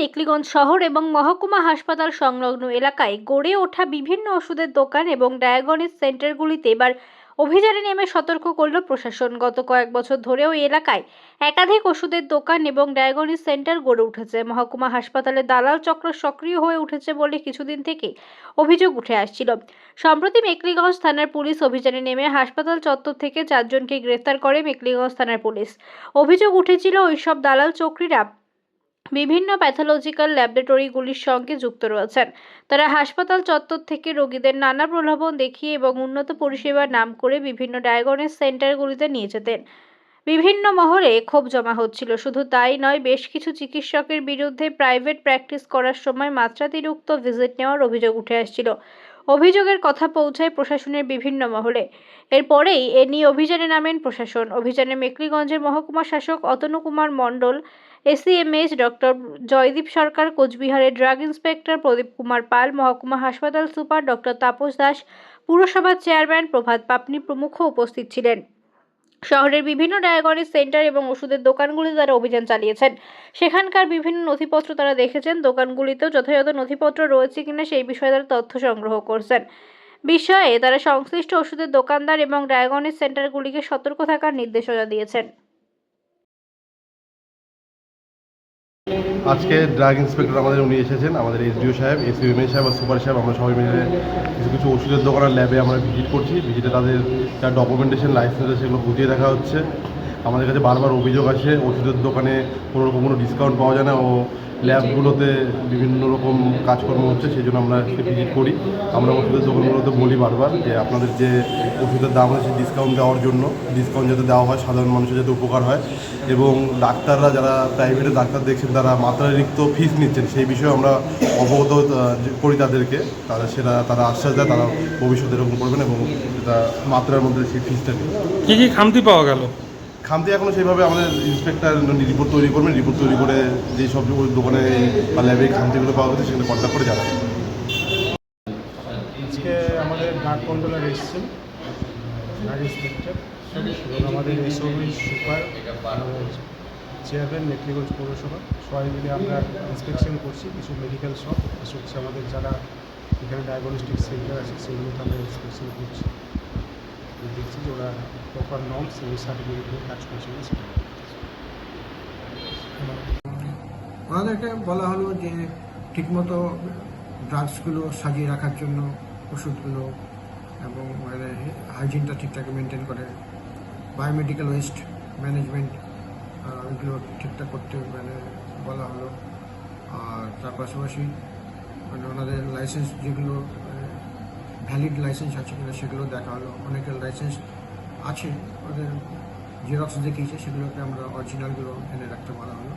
মেকলিগঞ্জ শহর এবং মহকুমা হাসপাতাল সংলগ্ন এলাকায় গড়ে ওঠা বিভিন্ন ওষুধের দোকান এবং ডায়াগনিস সেন্টারগুলিতে এবার অভিযানে নেমে সতর্ক করল প্রশাসন। গত কয়েক বছর ধরে ওই এলাকায় একাধিক ওষুধের দোকান এবং ডায়াগনিস সেন্টার গড়ে উঠেছে। মহকুমা হাসপাতালে দালাল চক্র সক্রিয় হয়ে উঠেছে বলে কিছুদিন থেকে অভিযোগ উঠে আসছিল। সম্প্রতি মেকলিগঞ্জ থানার পুলিশ অভিযানে নেমে হাসপাতাল চত্বর থেকে চারজনকে গ্রেফতার করে মেকলিগঞ্জ থানার পুলিশ। অভিযোগ উঠেছিল ওইসব দালাল চক্রীরা বিভিন্ন প্যাথোলজিক্যাল ল্যাবরেটরিগুলির সঙ্গে যুক্ত রয়েছেন। তারা হাসপাতাল চত্বর থেকে রোগীদের নানা প্রলোভন দেখিয়ে এবং উন্নত পরিষেবার নাম করে বিভিন্ন ডায়াগনিস সেন্টারগুলিতে নিয়ে যেতেন। বিভিন্ন মহলে ক্ষোভ জমা হচ্ছিল। শুধু তাই নয়, বেশ কিছু চিকিৎসকের বিরুদ্ধে প্রাইভেট প্র্যাকটিস করার সময় মাত্রাতিরিক্ত ভিজিট নেওয়ার অভিযোগ উঠে আসছিল। অভিযোগের কথা পৌঁছায় প্রশাসনের বিভিন্ন মহলে। এরপরেই এ নিয়ে অভিযানে নামেন প্রশাসন। অভিযানে মেকলিগঞ্জের মহকুমা শাসক অতনু কুমার মণ্ডল এসিএমএইচ ডক্টর জয়দীপ সরকার, কোচবিহারের ড্রাগ ইন্সপেক্টর প্রদীপ কুমার পাল, মহকুমা হাসপাতাল সুপার ডক্টর তাপস দাস, পুরসভার চেয়ারম্যান প্রভাত পাপনি প্রমুখ উপস্থিত ছিলেন। শহরের বিভিন্ন ডায়াগনিস সেন্টার এবং ওষুধের দোকানগুলিতে তারা অভিযান চালিয়েছেন। সেখানকার বিভিন্ন নথিপত্র তারা দেখেছেন। দোকানগুলিতেও যথাযথ নথিপত্র রয়েছে কিনা সেই বিষয়ে তারা তথ্য সংগ্রহ করছেন। বিষয়ে তারা সংশ্লিষ্ট ওষুধের দোকানদার এবং ডায়াগনিস সেন্টারগুলিকে সতর্ক থাকার নির্দেশনা দিয়েছেন। আজকে ড্রাগ ইন্সপেক্টর আমাদের উনি এসেছেন, আমাদের এসডিও সাহেব এসিএমএ সাহেব আর সুপার সাহেব, আমরা সবাই মিলে কিছু কিছু ওষুধের দোকানের ল্যাবে আমরা ভিজিট করছি। ভিজিটে তাদের যা ডকুমেন্টেশন লাইসেন্স সেগুলো বুঝিয়ে দেখা হচ্ছে। আমাদের কাছে বারবার অভিযোগ আসে, ওষুধের দোকানে কোনো রকম কোনো ডিসকাউন্ট পাওয়া যায় না ও ল্যাবগুলোতে বিভিন্ন রকম কাজকর্ম হচ্ছে সেই জন্য আমরা ভিজিট করি। আমরা ওষুধের দোকানগুলোতে বলি বারবার যে আপনাদের যে ওষুধের দাম আছে ডিসকাউন্ট দেওয়ার জন্য ডিসকাউন্ট যাতে দেওয়া হয়, সাধারণ মানুষের যাতে উপকার হয়। এবং ডাক্তাররা যারা প্রাইভেটে ডাক্তার দেখছেন, তারা মাত্রাতিরিক্ত ফিস নিচ্ছেন। সেই বিষয়ে আমরা অবগত করি তাদেরকে। তারা সেটা, তারা আশ্বাস দেয়, তারা ভবিষ্যতে এরকম করবেন এবং সেটা মাত্রার মধ্যে সেই ফিসটা নিয়ে। কী কি খামতি পাওয়া গেল? খামতি এখনও সেইভাবে আমাদের ইন্সপেক্টর রিপোর্ট তৈরি করবেন রিপোর্ট তৈরি করে যেই সব দোকানে বা ল্যাবে খামতিগুলো পাওয়া গেছে সেখানে কন্ট্যাক্ট করে জানাবেন। আজকে আমাদের গার্ড কন্ট্রোলার এসেছেন গার্ড ইন্সপেক্টর। আমাদের এসওবি সুপার চেয়ারম্যান মেট্রিগঞ্জ পৌরসভা, সবাই মিলে আমরা ইন্সপেকশন করছি, কিছু মেডিকেল শপ হচ্ছে আমাদের যারা এখানে ডায়াগনস্টিক সেন্টার আছে, সেগুলোতে আমরা ইন্সপেকশন করছি। দেখছি যে ওরা প্রপার নর্মস এবং সার্টিফিকেট কাজ করছে ওনাদেরকে বলা হলো যে ঠিকমতো ড্রাগসগুলো সাজিয়ে রাখার জন্য, ওষুধগুলো এবং হাইজিনটা ঠিকঠাক মেনটেন করে। বায়োমেডিক্যাল ওয়েস্ট ম্যানেজমেন্ট ওইগুলো ঠিকঠাক করতে মানে বলা হলো। আর তার পাশাপাশি মানে ওনাদের লাইসেন্স যেগুলো ভ্যালিড লাইসেন্স আছে কিনা সেগুলো দেখা হলো অনেকের লাইসেন্স আছে, ওদের জেরক্স দেখিয়েছে সেগুলোকে আমরা অরিজিনালগুলো এনে রাখতে বলা হলো।